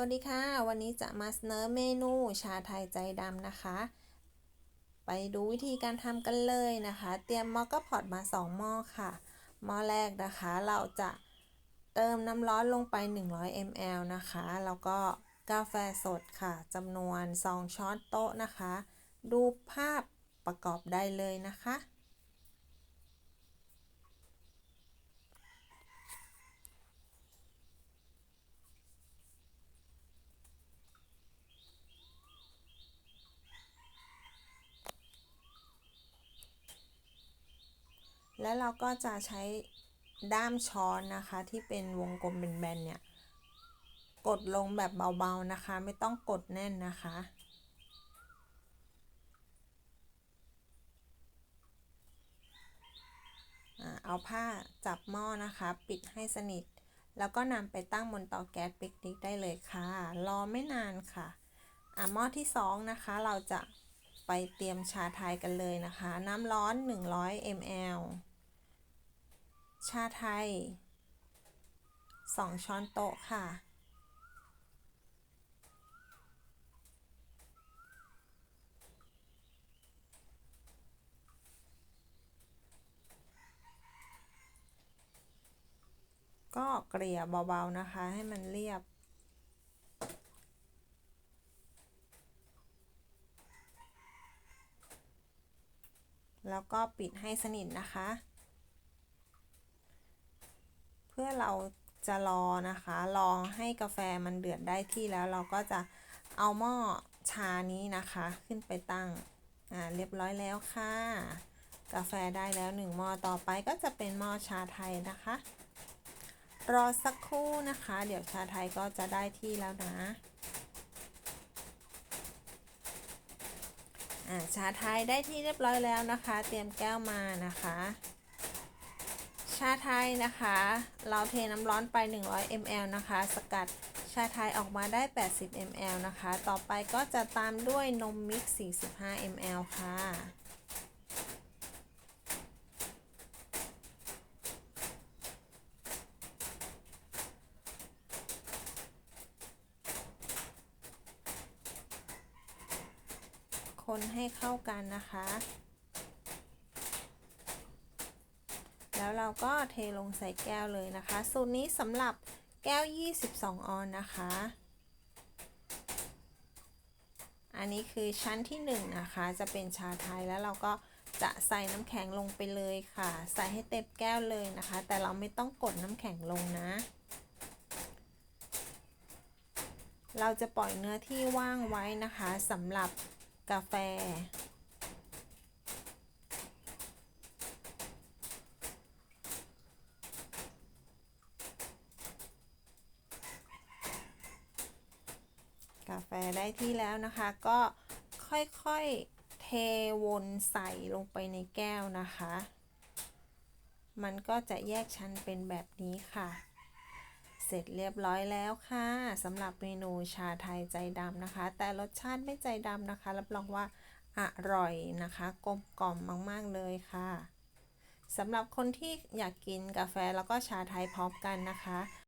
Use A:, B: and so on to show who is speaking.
A: วัสดีค่ะ วันนี้จะมาเสนอเมนูชาไทยใจดำนะคะ ไปดูวิธีการทำกันเลยนะคะ เตรียมหม้อกระพอตมา 2 หม้อค่ะ หม้อแรกนะคะ เราจะเติมน้ำร้อนลงไป 100 ml นะคะ แล้วก็กาแฟสดค่ะจำนวน 2 ช้อนโต๊ะนะคะ ดูภาพประกอบได้เลยนะคะ แล้วเราก็จะใช้ด้ามช้อนนะคะที่เป็นวงกลมเป็นแบนๆเนี่ย กดลงแบบเบาๆนะคะ ไม่ต้องกดแน่นนะคะ เอาผ้าจับหม้อนะคะ ปิดให้สนิท แล้วก็นำไปตั้งบนเตาแก๊สปิกนิกได้เลยค่ะ รอไม่นานค่ะอะหม้อที่2นะคะเราจะไปเตรียมชาไทยกันเลยนะคะ น้ำร้อน 100 ml ชาไทย 2 ช้อนโต๊ะค่ะ ก็เกลี่ยเบาๆนะคะ ให้มันเรียบแล้วก็ปิดให้สนิทนะคะ พื่อเราจะรอนะคะ รอให้กาแฟมันเดือดได้ที่แล้วเราก็จะเอาหม้อชานี้นะคะ ขึ้นไปตั้งอ่าเรียบร้อยแล้วค่ะ กาแฟได้แล้วหนึ่งหม้อต่อไปก็จะเป็นหม้อชาไทยนะคะ รอสักครู่นะคะ เดี๋ยวชาไทยก็จะได้ที่แล้วนะอ่าชาไทยได้ที่เรียบร้อยแล้วนะคะ เตรียมแก้วมานะคะ ชาไทยนะคะ เราเทน้ำร้อนไป 100 ml นะคะ สกัดชาไทยออกมาได้ 80 ml นะคะ ต่อไปก็จะตามด้วยนมมิกซ์45 ml ค่ะ คนให้เข้ากันนะคะ แล้วเราก็เทลงใส่แก้วเลยนะคะ สูตรนี้สำหรับแก้ว 22 ออนนะคะ อันนี้คือชั้นที่1นนะคะ จะเป็นชาไทยแล้วเราก็จะใส่น้ำแข็งลงไปเลยค่ะ ใส่ให้เต็มแก้วเลยนะคะ แต่เราไม่ต้องกดน้ำแข็งลงนะ เราจะปล่อยเนื้อที่ว่างไว้นะคะสำหรับกาแฟ กาแฟได้ที่แล้วนะคะ ก็ค่อยๆเทวนใส่ลงไปในแก้วนะคะ มันก็จะแยกชั้นเป็นแบบนี้ค่ะ เสร็จเรียบร้อยแล้วค่ะสำหรับเมนูชาไทยใจดำนะคะ แต่รสชาติไม่ใจดำนะคะ รับรองว่าอร่อยนะคะ กลมกล่อมมาก ๆ เลยค่ะสำหรับคนที่อยากกินกาแฟแล้วก็ชาไทยพร้อมกันนะคะ